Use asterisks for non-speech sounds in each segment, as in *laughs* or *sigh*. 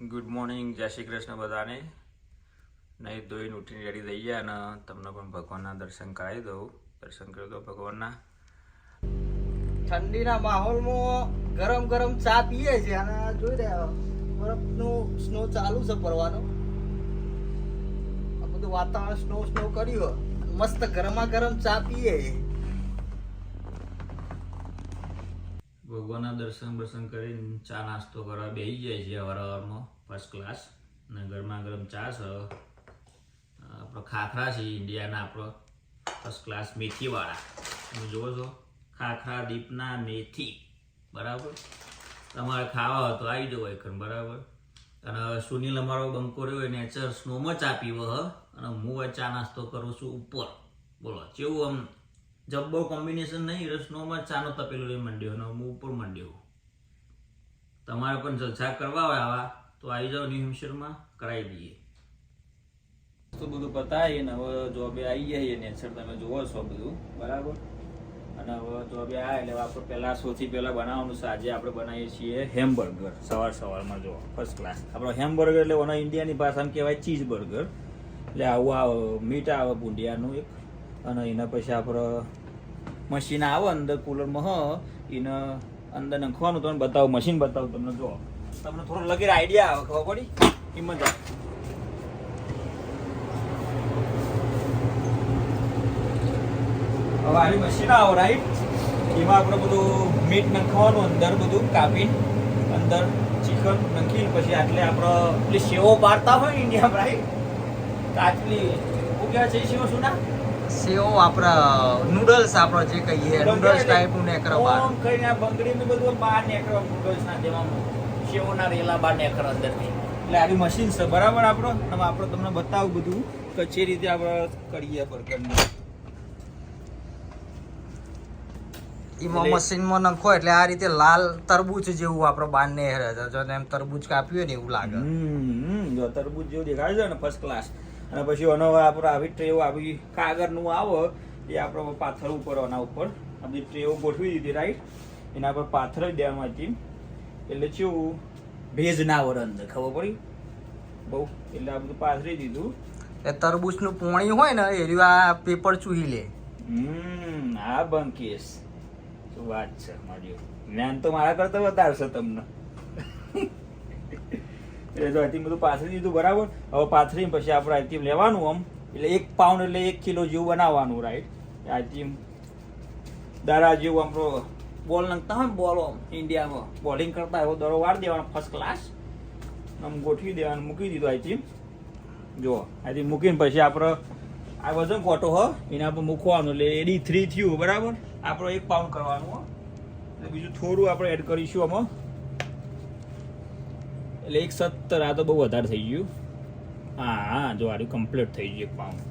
Good morning જય શ્રી કૃષ્ણ બધાને. નહીં ધોઈને ઉઠીને રેડી થઈ ગયા અને તમને પણ ભગવાનના દર્શન કરાવી દઉં. દર્શન કરી દો ભગવાનના. ઠંડીના માહોલમાં ગરમ ગરમ ચા પીએ છે અને જોઈ રહ્યા બરફનું સ્નો ચાલુ છે પડવાનો આ બધું વાતાવરણ સ્નો સ્નો કર્યું મસ્ત ગરમા ગરમ ચા પીએ છે ભગવાનના દર્શન બર્શન કરીને ચા નાસ્તો કરવા બેસી જાય છે અવારવારમાં ફર્સ્ટ ક્લાસ અને ગરમા ગરમ ચા છે. આપણો ખાખરા છે, ઇન્ડિયાના આપણો ફર્સ્ટ ક્લાસ મેથીવાળા. તમે જુઓ છો, ખાખરા, દીપના મેથી. બરાબર? તમારે ખાવા હોય તો આવી જવો એકન બરાબર? અને સુનિલ અમારો બંકો રહ્યો એને નેચર સ્નોમાં ચા પીવો, હ. અને હું ચા નાસ્તો કરું છું ઉપર. બોલો, કેવું આમ? જબ્બો કોમ્બિનેશન નહીં રસનોમાં સ્નોમાં ચાનો તપેલો લઈ માંડ્યો અને હું ઉપર માંડ્યો. તમારે પણ જલસા કરવા હોય આવા, તો આવી જાઓ ન્યૂ હેમ્પશયરમાં કરાવી દઈએ. તો બધું પતાવી ને હવે જોબે આવી જઈએ નેચર, તમે જુઓ છો બધું, બરાબર? અને હવે જોબે આ એટલે આપણે પહેલાં સૌથી પહેલાં બનાવવાનું છે. આજે આપણે બનાવીએ છીએ હેમબર્ગર સવાર સવારમાં જો ફર્સ્ટ ક્લાસ આપણો હેમબર્ગર એટલે ઓના ઇન્ડિયાની ભાષામાં કહેવાય ચીઝ બર્ગર એટલે આવું આવે મીઠા, આવે બુંડિયાનું એક અને એના પછી આપણે મશીન આવે અંદર કુલરમાં હ, એને અંદર નાખવાનું તમને બતાવો મશીન બતાવો તમને જો તમને થોડો લગીર આઈડિયા આવે, ખબર પડી? આવે હવે આવી મશીન આવો રાઈટ એમાં આપણે બધું મીટ નાખવાનું, અંદર બધું કાપી અંદર ચિકન નાખી પછી આટલે આપણે પેલી સેવો પાડતા હોય ઇન્ડિયામાં રાઈટ કાચલી શું કહેવાય છે સેવો શું ના સેવો આપણા નૂડલ્સ આપણો જે કહીએ નૂડલ્સ ટાઈપનું નેકરો બાર ઓમ કરીને બંગડીનું બધું બાર નેકરો નૂડલ્સ ના જેમાં સેવના રેલા બહાર નીકળે અંદરથી. એટલે આરી મશીન છે. બરાબર આપણો? તમે આપણો તમને બતાવું બધું કે જે રીતે આપણે કરીએ બર્ગરનું એમાં મશીનમાં નાખો એટલે આ રીતે લાલ તરબૂચ જેવું આપણે બાર ને જો એમ તરબૂચ કાપ્યું હોય ને એવું લાગે. જો તરબૂચ જેવું દેખાય છે ને ફર્સ્ટ ક્લાસ અને પછી એનો આપણે આવી ટ્રેવ આવી કાગળનું આવે એ આપણે પાથર ઉપર એના ઉપર. આપણી ટ્રેવ ગોઠવી દીધી રાઈટ એના પર પાથર દેવામાં હતી એટલે કેવું ભેજ ના વળે અંદર ખબર પડી? બહુ. એટલે આ બધું પાથરી દીધું. એ તરબૂચનું પોણી હોય ને એ આ પેપર ચૂહી લે. હમ આ બંકેશ શું વાત છે મારી. જ્ઞાન તો મારા કરતા વધારે છે તમને. એટલે જો આથી બધું પાથરી દીધું, બરાબર? હવે પાથરી પછી આપણે આથી લેવાનું આમ. એટલે એક પાઉન્ડ એટલે એક કિલો જેવું બનાવવાનું રાઈટ આથી દારા જેવું આપણો બોલ નાખતા હોય બોલ આમ ઇન્ડિયામાં બોલિંગ કરતા એવો દરો વાર દેવાનો ફર્સ્ટ ક્લાસ આમ ગોઠવી દેવાનું, મૂકી દીધું આથી જો આઈથી મૂકીને પછી આપણે આ વજન કોટો હ, એના પર મૂકવાનું. એટલે એડી થ્રી થયું, બરાબર? આપણો એક પાઉન્ડ કરવાનું એટલે બીજું થોડું આપણે એડ કરીશું આમાં. એટલે એક સત્તર આ તો બહુ વધારે થઈ ગયું. હા હા જો આર્યું કમ્પ્લીટ થઈ ગયું એક પાઉન્ડ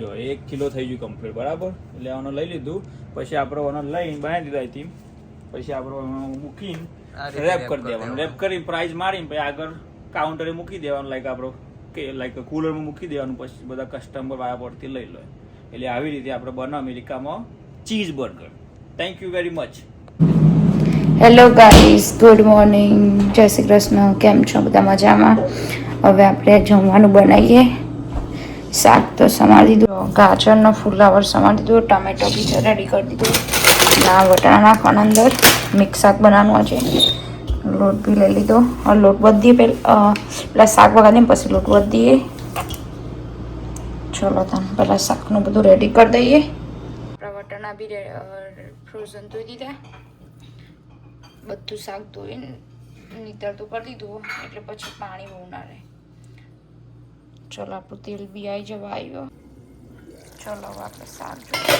જો એક કિલો થઈ ગયું કમ્પ્લીટ બરાબર? એટલે આનો લઈ લીધું. પછી આપણે આનો લઈને બનાવી દીધા હતી પછી આપણે મૂકીને રેપ કરી દેવાનું. રેપ કરી પ્રાઇઝ મારીને પછી આગળ કાઉન્ટરે મૂકી દેવાનું લાઈક આપણો કે લાઈક કુલરમાં મૂકી દેવાનું પછી બધા કસ્ટમર વાયા પરથી લઈ લે. એટલે આવી રીતે આપણે બનાવ અમેરિકામાં cheese burger thank you very much hello guys good morning જય શ્રી કૃષ્ણ. કેમ છો? બધા મજામાં? હવે આપણે જમવાનું બનાવીએ. શાક તો સમારી દીધું. ગાજરનો ફુલાવર સમારી દીધું. ટામેટો બી રેડી કરી દીધું. ના, વટાણા નાખવાના અંદર. મિક્સ શાક બનાવવાનું છે લોટ બી લઈ લીધો. લોટ બધીએ પહેલાં પેલા શાક વગાડીને પછી લોટ બધીએ ચલો તમે પહેલાં શાકનું બધું રેડી કરી દઈએ. વટાણા બી ફ્રોઝન ધોઈ દીધા. બધું શાક ધોઈને નીતરતું કરી દીધું એટલે પછી પાણી બહુ ના રહે. ચલો, આપણું તેલ બી આવી જવા આવ્યો. ચલો આપણે શાક જોઈએ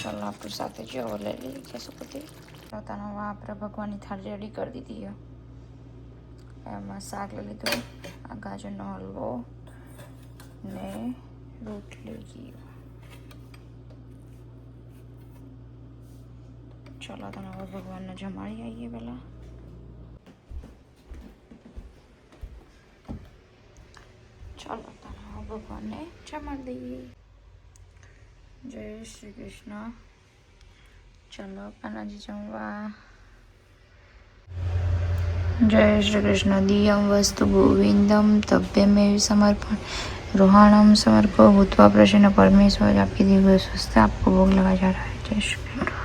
ચલો, આપણું સાથે જો હવે લઈ લઈએ શું બધી પોતાનો આપણે ભગવાનની થાળી રેડી કરી દીધી એમાં શાક લઈ લીધું, આ ગાજરનો હલવો ને રોટલી. ચલો તમે હવે ભગવાનને જમાડી આવીએ પહેલાં. ચલો તમે હવે ભગવાનને જમાડી દઈએ. જય શ્રી કૃષ્ણ. ચલો કાનાજી જમવા. જય શ્રી કૃષ્ણ. દિયમ વસ્તુ ગોવિંદમ તભ્યમેવ સમર્પણ. रोहाणम समर्पो भूतवा प्रसन्न परमेश्वर आपकी दिव्य स्वस्थ आपको भोग लगा जा रहा है जय श्री कृष्ण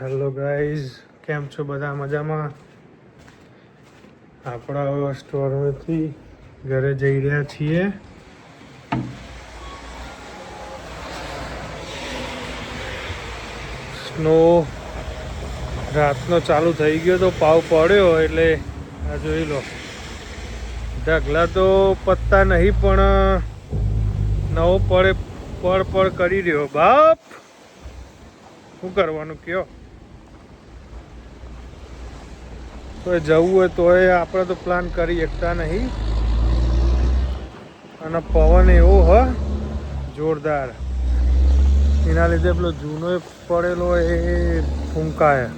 હેલો ગાઈઝ કેમ છો બધા મજામાં આપણા હવે સ્ટોરમાંથી ઘરે જઈ રહ્યા છીએ સ્નો રાતનો ચાલુ થઈ ગયો તો પાવ પડ્યો એટલે આ જોઈ લો ઢગલા તો પત્તા નહીં, પણ નવો પડે પડ પડ કરી રહ્યો. બાપ! શું કરવાનું કયો? તો જવું હોય તો એ આપણે તો પ્લાન કરી શકતા નહીં. અને પવન એવો હ, જોરદાર. એના લીધે પેલો જૂનો એ પડેલો એ ફૂંકાય.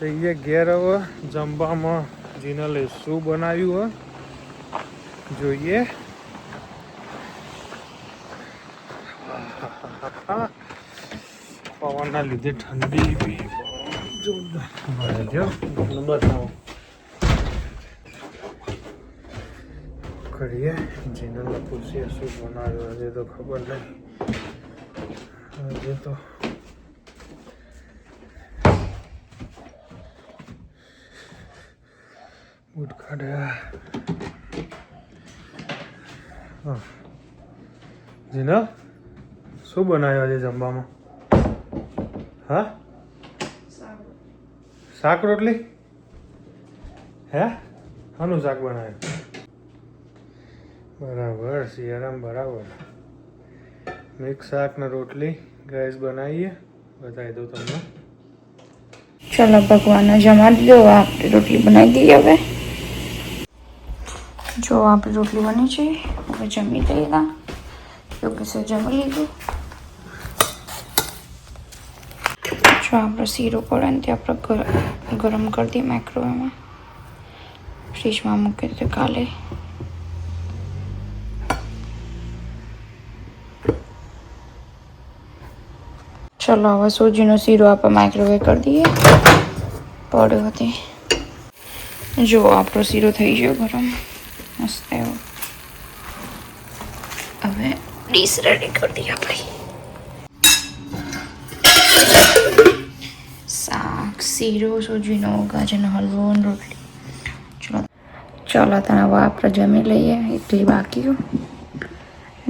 જઈએ ઘેર હવે જમવામાં જીનલે શું બનાવ્યું, હો? જોઈએ. પવનના લીધે ઠંડી બી કરીએ. જીનલ પૂછીએ શું બનાવ્યું, હજી તો ખબર નહીં. હજી તો અરે જીનલ oh. શું બનાવ્યો આજે જમવામાં? હા? શાક રોટલી? હે? આનું શાક બનાવ્યું? બરાબર, શિયાળામ બરાબર. મિક્સ શાક ને રોટલી ગેસ બનાવીએ. બતાવી દઉં તમને. ચલો, ભગવાન જમા દીધો આપણે રોટલી બનાવી દઈએ હવે. જો આપણી રોટલી બની છે, હવે જમી લઈએ યોગેશે જમી લીધું. જો આપણો શીરો પડે ને તે આપણે ગરમ કરી દઈએ માઇક્રોવેવમાં ફ્રીજમાં મૂકી દીધું કાલે. ચલો, હવે સૂજીનો શીરો આપણે માઇક્રોવેવ કરી દઈએ. પડ્યો હતી જો આપણો શીરો થઈ ગયો ગરમ. મસ્ત એવો હવે ડીશ રેડી કરી દઈએ આપણે શાક શીરો સૂજીનો ગાજરનો હલવો અને રોટલી ચલો ચલો તને હવે આપણે જમી લઈએ એટલી બાકી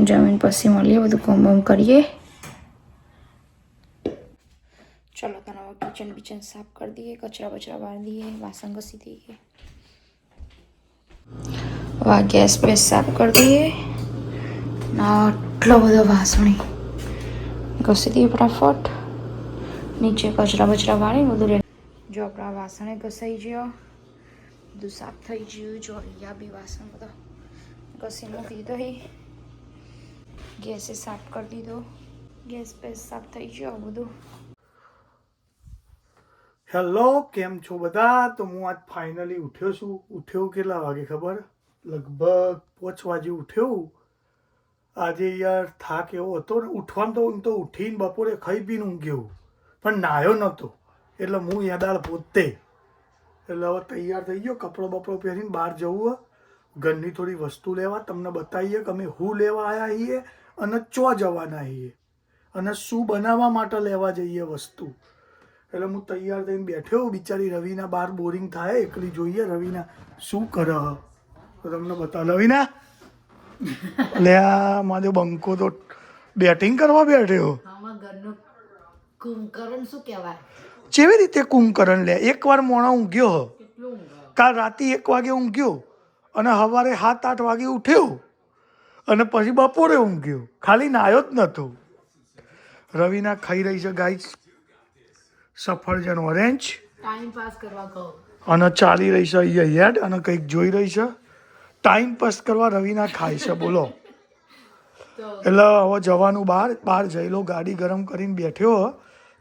જમીન પછી મળીએ બધું કોમ બમ કરીએ ચલો તને હવે કિચન બિચન સાફ કરી દઈએ કચરા બચરા બાંધી દઈએ વાસણ ઘસી દઈએ હવે આ ગેસ બેસ સાફ કરી દઈએ. આટલો બધો વાસણી. ઘસી દઈએ ફટાફટ. નીચે કચરા બચરા વાળી બધું રહે જો આપણા વાસણે ઘસાઈ ગયો. બધું સાફ થઈ ગયું. જો અહીંયા બી વાસણ બધા ઘસી મૂકી દીધો ગેસે સાફ કરી દીધો. ગેસ બેસ સાફ થઈ ગયો બધું. હેલો કેમ છો બધા? તો હું આજ ફાઇનલી ઉઠ્યો છું. ઉઠ્યો કેટલા વાગે ખબર? લગભગ પાંચ વાગે ઉઠ્યો. આજે યાર થાક એવો હતો ને, ઉઠવાનું તો હું તો ઉઠીને બપોરે ખાઈ પીને ઊંઘ્યો. પણ નાયો નહોતો. એટલે હું યાદાળ પોતે. એટલે હવે તૈયાર થઈ ગયો, કપડો બપડો પહેરીને બહાર જવું. ઘરની થોડી વસ્તુ લેવા, તમને બતાવીએ કે અમે હું લેવા આવ્યા છીએ અને ચો જવાના છીએ. અને શું બનાવવા માટે લેવા જઈએ વસ્તુ. એટલે હું તૈયાર થઈને બેઠ્યો. બિચારી રવિના બહાર બોરિંગ થાય, એકલી જોઈએ રવિના. શું કરે? તો તમને બતાવ રવિના લે આ મારો બંકો તો બેટિંગ કરવા બેઠ્યો આમાં શું કહેવાય? કેવી રીતે કુંભકરણ લે એકવાર મોણા ઊંઘ્યો. કાલ રાતે એક વાગે ઊંઘ્યો અને સવારે સાત આઠ વાગે ઉઠ્યો અને પછી બપોરે ઊંઘ્યો. ખાલી નાયો જ નહોતો રવિના ખાઈ રહી છે ગાય સફરજન ઓરેન્જ ટાઈમ પાસ કરવા અને ચાલી રહી છે અહીંયા હેડ અને કંઈક જોઈ રહી છે. ટાઈમ પાસ કરવા રવિના ખાય છે બોલો. એટલે હવે જવાનું બહાર બહાર જઈ લો ગાડી ગરમ કરીને બેઠ્યો.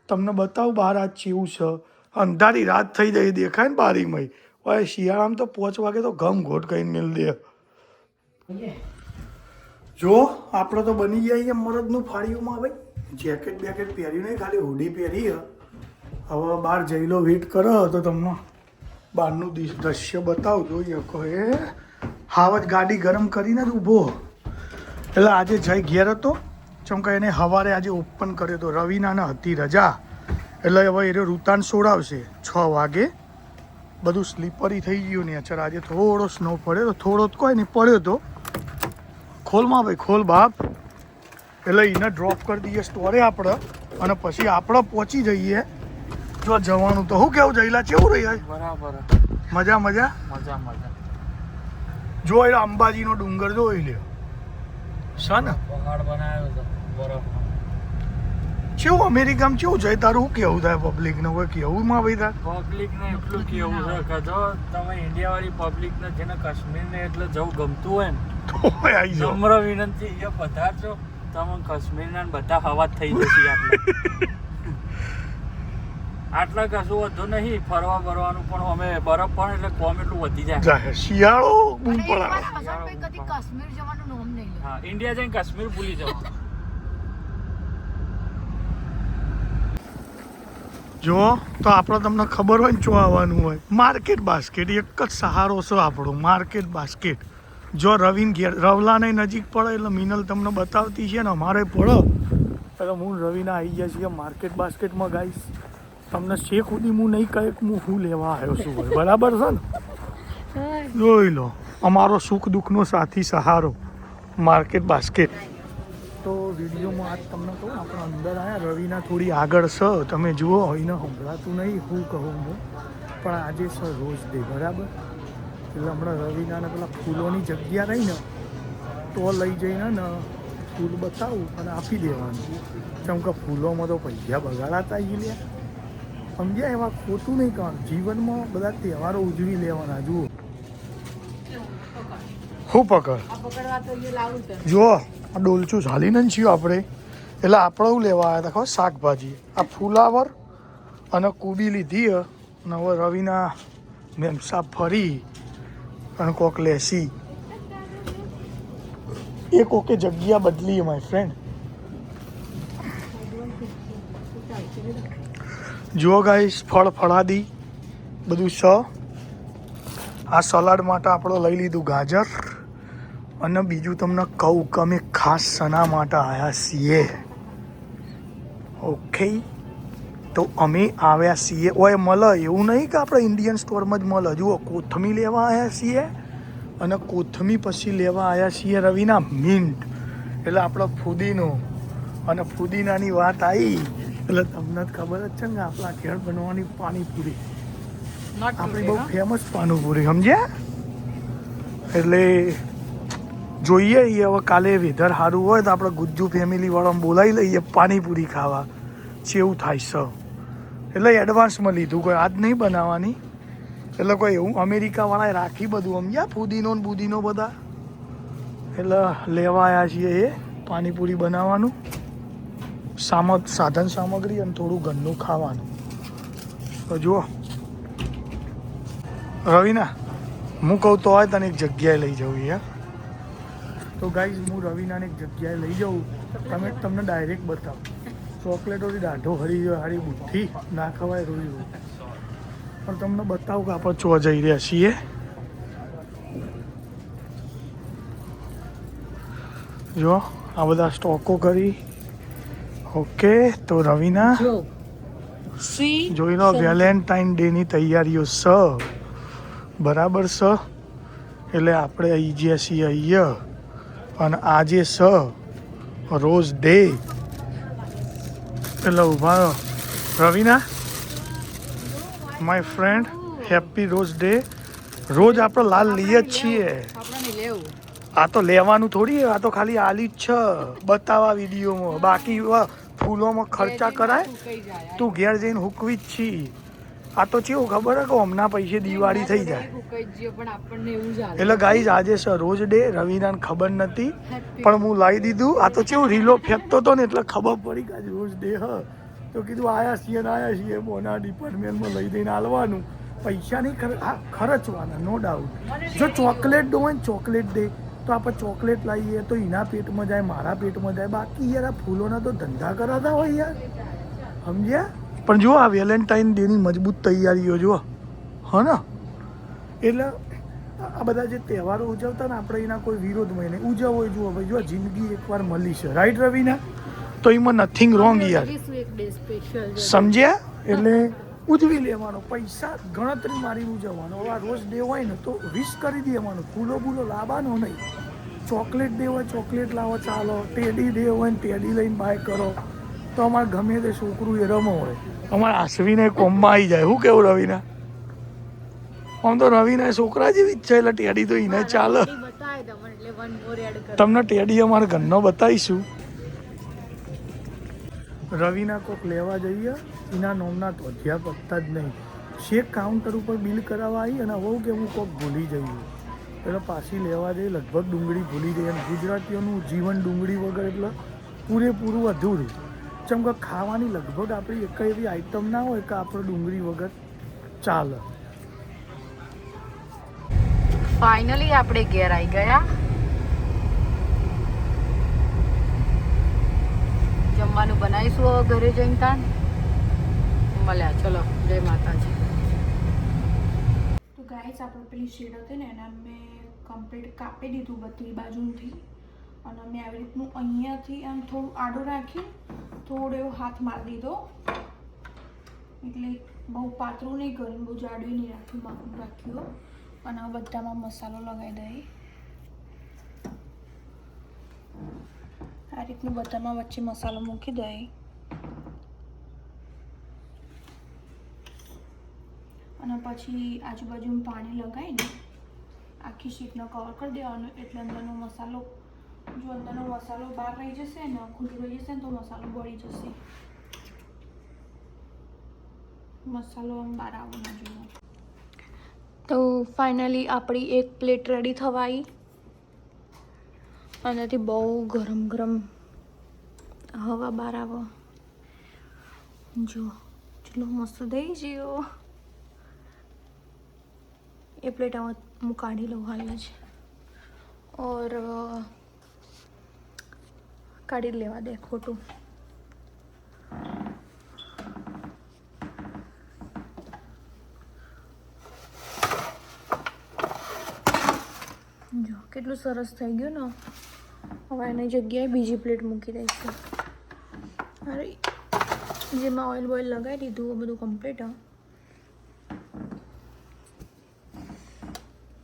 તમને બતાવું બહાર આજ ચીવું છે. અંધારી રાત થઈ જાય દેખાય ને બારીમાં. હવે શિયાળામાં તો પાંચ વાગે તો ઘમ ઘોટ કરીને મિલ દે. જો આપણે તો બની ગયા મરદનું ફાળીઓમાં ભાઈ. જેકેટ બેકેટ પહેર્યું નહીં ખાલી હુડી પહેરી હવે બહાર જઈ લો વેઇટ કરો. તો તમને બહારનું દ્રશ્ય બતાવજો એ કહે હાવજ ગાડી ગરમ કરીને જ ઊભો એટલે આજે જઈ ઘેર હતો. ચમકા એને સવારે આજે ઓપન કર્યો હતો રવિનાને હતી રજા. એટલે હવે એ રૂતાન સોડાવશે છ વાગે. બધું સ્લીપરી થઈ ગયું ને અચાર આજે થોડો સ્નો પડ્યો તો થોડો જ કોઈ નહીં પડ્યો તો. ખોલમાં ભાઈ ખોલ બાપ. એટલે એને ડ્રોપ કરી દઈએ સ્ટોરે આપણે. અને પછી આપણે પહોંચી જઈએ. જો જવાનું તો શું કેવું જઈલા કેવું રહી બરાબર. મજા મજા? મજા મજા. જો એ અંબાજીનો ડુંગર જોઈ લ્યો. છે ને પહાડ બનાવ્યો છે બરફ કેવું અમેરિકામાં કેવું છે? તારું કેવું થાય પબ્લિકને કોઈ કેવું માં ભાઈ થાય પબ્લિક ને એટલું કેવું છે કે જો તમે ઇન્ડિયા વાળી પબ્લિક ને જેને કાશ્મીર ને એટલે જવું ગમતું હોય ને તો આવી જાઓ. નમ્ર વિનંતી એ પધારજો. તમે કાશ્મીર ના બધા હવા થઈ જશે આટલે *laughs* આટલા કશું વધુ નહીં ફરવા ફરવાનું પણ અમે બરફ પણ એટલે કોમ એટલું વધી જાય. શિયાળો બૂમ પડાવે કદી કાશ્મીર જવાનું નામ નહીં હા ઇન્ડિયા જઈને કાશ્મીર ભૂલી જવાનું. જો તો આપણે તમને ખબર હોય ને શું આવવાનું હોય. માર્કેટ બાસ્કેટ એક જ સહારો છે આપણો માર્કેટ બાસ્કેટ. જો રવિન ઘેર રવલાને નજીક પડે એટલે મિનલ તમને બતાવતી છે ને અમારે પડો. એટલે હું રવિના આવી ગયા છીએ માર્કેટ બાસ્કેટમાં ગાઈશ તમને શેખ ઉદી હું નહીં કહે કે હું શું લેવા આવ્યો છું ભાઈ. બરાબર છે ને? જોઈ લો અમારો સુખ દુઃખનો સાથી સહારો માર્કેટ બાસ્કેટ. તો વિડીયોમાં આજ તમને કહું આપણે અંદર આવ્યા રવિના થોડી આગળ છે તમે જુઓ એને સંભળાતું નહીં હું કહું હું. પણ આજે છે રોજ ડે બરાબર? એટલે હમણાં રવિનાને પેલા ફૂલોની જગ્યા રહી ને તો લઈ જઈને ને ફૂલ બતાવું અને આપી દેવાનું. કેમ કે ફૂલોમાં તો પૈસા બગાડાતા જ લે સમજ્યા એવા ખોટું નહીં કરવાનું જીવનમાં બધા તહેવારો ઉજવી લેવાના જુઓ. હું પકડ. આ પકડવા તો એ લાવું છે. જો આ ડોલચું ઝાલીને જ છીએ આપણે. એટલે આપણે લેવા આવ્યા હતા ખબર શાકભાજી. આ ફુલાવર અને કુબી લીધી અને હવે રવિના મેમસા ફરી અને કોક લેસી. એ કોકે જગ્યા બદલી માય ફ્રેન્ડ જુઓ ગાઈશ ફળ ફળાદી, બધું સ. આ સલાડ માટે આપણે લઈ લીધું ગાજર. અને બીજું તમને કહું કે અમે ખાસ સના માટે આવ્યા છીએ. ઓકે તો અમે આવ્યા છીએ. ઓય, મળે એવું નહીં કે આપણે ઇન્ડિયન સ્ટોરમાં જ મળે. જુઓ, કોથમી લેવા આવ્યા છીએ અને કોથમી પછી લેવા આવ્યા છીએ રવિના મિન્ટ એટલે આપણો ફુદીનો. અને ફુદીનાની વાત આવી એટલે તમને જ ખબર જ છે ને આપણા ઘેર બનવાની પાણીપુરી આપણી બહુ ફેમસ પાણીપુરી સમજ્યા? એટલે જોઈએ એ હવે કાલે વેધર સારું હોય તો આપણે ગુજ્જુ ફેમિલી વાળાને બોલાવી લઈએ પાણીપુરી ખાવા. જેવું થાય છે. એટલે એડવાન્સમાં લીધું કોઈ આજ નહીં બનાવવાની. એટલે કોઈ એવું અમેરિકાવાળાએ રાખી બધું સમજ્યા? ફુદીનો ને બુદીનો બધા. એટલે લેવા આવ્યા છીએ એ પાણીપુરી બનાવવાનું. સામ સાધન સામગ્રી અને થોડું ઘરનું ખાવાનું. તો જુઓ. રવિના, હું કહું તો હોય તને એક જગ્યાએ લઈ જવું યાર તો ગાઈઝ હું રવિનાને એક જગ્યાએ લઈ જાઉં તમે તમને ડાયરેક્ટ બતાવો. ચોકલેટોથી દાઢો હરી ગયો, હારી બુદ્ધિ. ના ખવાય રોઈ રોજ પણ તમને બતાવું કે આપણે ચો જઈ રહ્યા છીએ. જો આ બધા સ્ટોકો કરી. ઓકે તો રવિના? જો. જોઈ લો વેલેન્ટાઇન ડે ની તૈયારીઓ સ બરાબર સ એટલે આપણે આવી ગયા છીએ અહીંયા. અને આજે સ રોઝ ડે. એટલે ઊભા Raveena? My friend happy rose day. રોજ આપણે લાલ લઈએ જ છીએ. આપણે નહીં લેવું. આ તો લેવાનું થોડી આ તો ખાલી આલી જ છે. બતાવવા વિડીયોમાં. બાકી ફૂલોમાં ખર્ચા કરાય? તું ઘેર જઈને હુકવી જ છી. આ તો કેવું ખબર હે કે હમણાં પૈસે દિવાળી થઈ જાય. એટલે ગાઈઝ આજે સર રોજ ડે રવિનાને ખબર નથી પણ હું લાવી દીધું. આ તો ચેવું રીલો ફેંકતો હતો ને એટલે ખબર પડી કે આજે રોજ ડે હ. તો કીધું આયા છીએ ને આયા છીએ બોના ડિપાર્ટમેન્ટમાં લઈ દઈને હાલવાનું. પૈસા નહીં ખર્ચવાના નો ડાઉટ જો ચોકલેટ ડો હોય ને ચોકલેટ ડે તો આપણે ચોકલેટ લાવીએ તો એના પેટમાં જાય મારા પેટમાં જાય. બાકી યાર આ ફૂલોના તો ધંધા કરાતા હોય યાર. સમજ્યા? પણ જુઓ આ વેલેન્ટાઇન ડેની મજબૂત તૈયારીઓ જુઓ. હા ને? એટલે આ બધા જે તહેવારો ઉજવતા ને આપણે એના કોઈ વિરોધમાં નહીં. ઉજવવો જુઓ ભાઈ જો જિંદગી એકવાર મળી છે. રાઈટ રવિના? તો એમાં નથિંગ રોંગ યાર. સમજ્યા? એટલે ઉજવી લેવાનો પૈસા ગણતરી મારી ઉજવવાનો આ રોજ ડે હોય ને તો વિશ કરી દેવાનો ફૂલો ભૂલો લાવવાનો નહીં. ચોકલેટ ડે હોય ચોકલેટ લાવો ચાલો. ટેડી ડે હોય ને ટેડી લઈને બાય કરો. તો અમારે ગમે તે છોકરું એ રમો હોય. અમારે આશ્વીને કોમમાં આવી જાય. શું કેવું રવિના? આમ તો રવિના છોકરા જેવી જ છે એટલે ટેડી તો એને ચાલે. તમને ટેડી અમારા ઘરનો બતાવીશું. રવિના કોક લેવા જઈએ, એના નોમના તો પકતા જ નહીં. શેક કાઉન્ટર ઉપર બિલ કરાવવા આવી અને હવે કે હું કોક ભૂલી જઈએ એટલે પાછી લેવા જઈ, લગભગ ડુંગળી ભૂલી ગઈ અને ગુજરાતીઓનું જીવન ડુંગળી વગર એટલે પૂરેપૂરું અધૂરું. જેમ કે ખાવાની લગભગ આપણી એક એવી આઈટમ ના હોય કે આપણે ડુંગળી વગર ચાલે. ફાઇનલી આપણે ઘેર આવી ગયા. જમવાનું બનાવીશું હવે ઘરે જઈને તાન મળ્યા, ચલો, જય માતાજી. તો ગાઈસ આપણે પેલી શેડ હતી ને, એના મેં કમ્પ્લીટ કાપી દીધું બધી બાજુથી. અને મેં આવી રીતનું અહીંયાથી આમ થોડું આડો રાખ્યું થોડો એવો હાથ મારી દીધો. એટલે બહુ પાતળું નહીં કર્યું, બહુ જાડું નહીં રાખ્યું માખું રાખ્યું. અને બધામાં મસાલો લગાવી દઈએ. આ રીતનું બધામાં વચ્ચે મસાલો મૂકી દઈ. અને પછી આજુબાજુમાં પાણી લગાવીને આખી શીટનો કવર કરી દેવાનો. એટલે અંદરનો મસાલો, જો અંદરનો મસાલો બહાર રહી જશે ને ખુલ્લું રહી જશે ને, તો મસાલો બળી જશે. મસાલો આમ બહાર આવવો ના જોઈએ. તો ફાઇનલી આપણી એક પ્લેટ રેડી થવાઈ. અને બહુ ગરમ ગરમ હવા બહાર આવો. જો, ચલો મસ્ત દઈ ગયો. એ પ્લેટ આમાં હું કાઢી લઉં હાલ જ. ઓર કાઢી લેવા દે ખોટું. જો, કેટલું સરસ થઈ ગયું ને. હવે એની જગ્યાએ બીજી પ્લેટ મૂકી દઈશું. અરે, જેમાં ઓઇલ બોઇલ લગાવી દીધું બધું કમ્પ્લીટ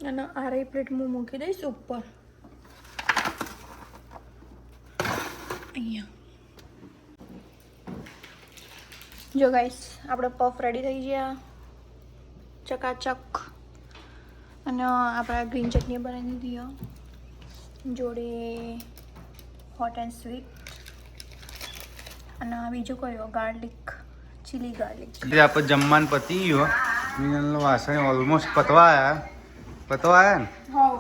અને આરે પ્લેટ હું મૂકી દઈશ ઉપર. અહીંયા. જો ગાઈસ આપણે પફ રેડી થઈ ગયા. ચકાચક. અને આપણે ગ્રીન ચટણી બનાવી દીધી જોડે હોટ એન્ડ સ્વીટ અને આ બીજું કયો? Garlic chilli garlic. એટલે આપણે જમવાનું પતી ગયો મિનલનો વાસણ ઓલમોસ્ટ પતવા આવ્યા પતવા આવ્યા ને? હા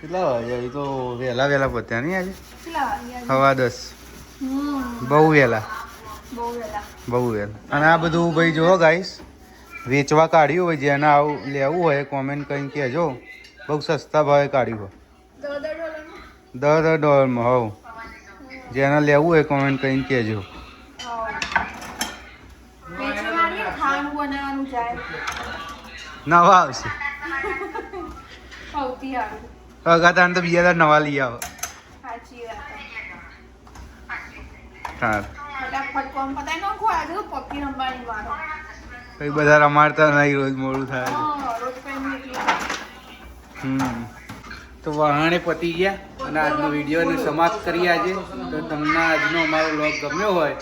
કેટલા વાગ્યા? એ તો વહેલા વહેલા પત્યા નહીં આજે? હવા દસ. બહુ વહેલા. બહુ વહેલા. અને આ બધું ભાઈ જુઓ ગાઈસ વેચવા કાઢ્યું હોય જેને આવું લેવું હોય કોમેન્ટ કરીને કહેજો. બહુ સસ્તા ભાવે કાઢ્યું હોય. દસ દસ ડોલરમાં? હોવ. જેને લેવું હોય કોમેન્ટ કરીને કહેજો વેચવાની ખાવાનું બનાવવાનું જાય નવા આવશે. સારું તો બીજા દર નવા લઈ આવો. કઈ બધા રમાડતા નહીં રોજ મોડું થાય. હા હમ. તો વહાણે પતી ગયા. અને આજનો વિડીયોને સમાપ્ત કરી આજે. તો તમને આજનો અમારો લોગ ગમ્યો હોય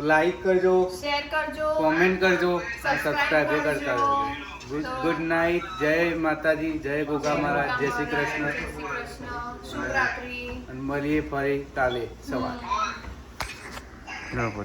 તો લાઈક કરજો શેર કરજો કોમેન્ટ કરજો. સબસ્ક્રાઈબ કરતા રહેજો ગુડ નાઇટ જય માતાજી જય ગોગા મહારાજ જય શ્રી કૃષ્ણ અને મળીએ ફરી કાલે સવારે